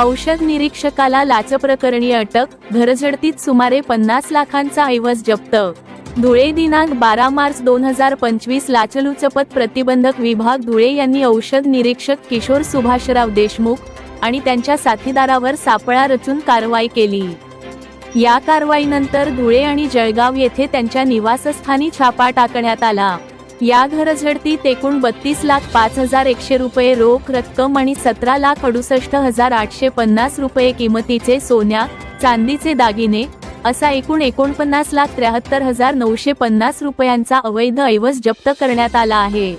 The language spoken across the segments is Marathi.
औषध निरीक्षकाला लाचप्रकरणी अटक घरझडतीत सुमारे पन्नास लाखांचा ऐवज जप्त. धुळे दिनांक बारा मार्च दोन हजार पंचवीस लाचलुचपत प्रतिबंधक विभाग धुळे यांनी औषध निरीक्षक किशोर सुभाषराव देशमुख आणि त्यांच्या साथीदारावर सापळा रचून कारवाई केली. या कारवाईनंतर धुळे आणि जळगाव येथे त्यांच्या निवासस्थानी छापा टाकण्यात आला. या घरझडतीत एकूण बत्तीस लाख पाच हजार एकशे रुपये रोख रक्कम आणि सतरा लाख अडुसष्ट हजार आठशे पन्नास रुपये किमतीचे सोन्या चांदीचे दागिने असा एकूण एकोणपन्नास लाख त्र्याहत्तर हजार नऊशे पन्नास रुपयांचा अवैध ऐवज जप्त करण्यात आला आहे.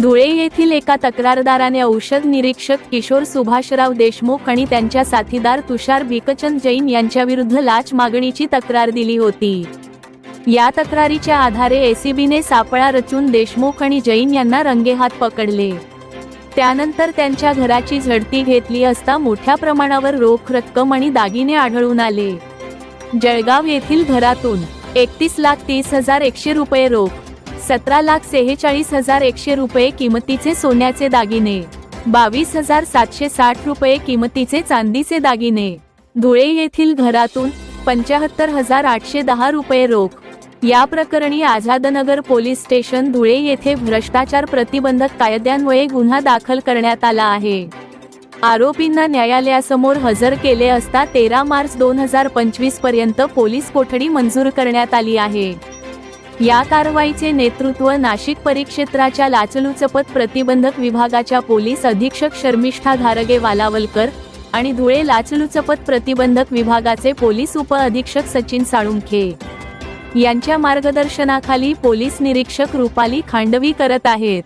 धुळे येथील एका तक्रारदाराने औषध निरीक्षक किशोर सुभाषराव देशमुख आणि त्यांच्या साथीदार तुषार भिकचंद जैन यांच्याविरुद्ध लाच मागणीची तक्रार दिली होती. या तक्रारीच्या आधारे एसीबीने सापळा रचून देशमुख आणि जैन यांना रंगेहात पकडले. त्यानंतर त्यांच्या घराची झडती घेतली असता मोठ्या प्रमाणावर रोख रक्कम आणि दागिने आढळून आले. जळगाव येथील घरातून एकतीस लाख तीस हजार एकशे रुपये रोख सतरा लाख सेहेचाळीस हजार एकशे रुपये किमतीचे सोन्याचे दागिने बावीस हजार सातशे साठ रुपये किमतीचे चांदीचे दागिने. धुळे येथील घरातून पंचाहत्तर हजार आठशे दहा रुपये रोख या प्रकरणी आझादनगर पोलीस स्टेशन धुळे येथे भ्रष्टाचार प्रतिबंधक कायद्यान्वये गुन्हा दाखल करण्यात आला आहे. आरोपींना न्यायालयासमोर हजर केले असता तेरा मार्च दोन हजार पंचवीसपर्यंत पोलीस कोठडी मंजूर करण्यात आली आहे. या कारवाईचे नेतृत्व नाशिक परिक्षेत्राच्या लाचलुचपत प्रतिबंधक विभागाच्या पोलीस अधीक्षक शर्मिष्ठा घारगे वालावलकर आणि धुळे लाचलुचपत प्रतिबंधक विभागाचे पोलीस उप अधीक्षक सचिन साळुंखे. यांच्या मार्गदर्शनाखाली पोलीस निरीक्षक रुपाली खांडवी करत आहेत.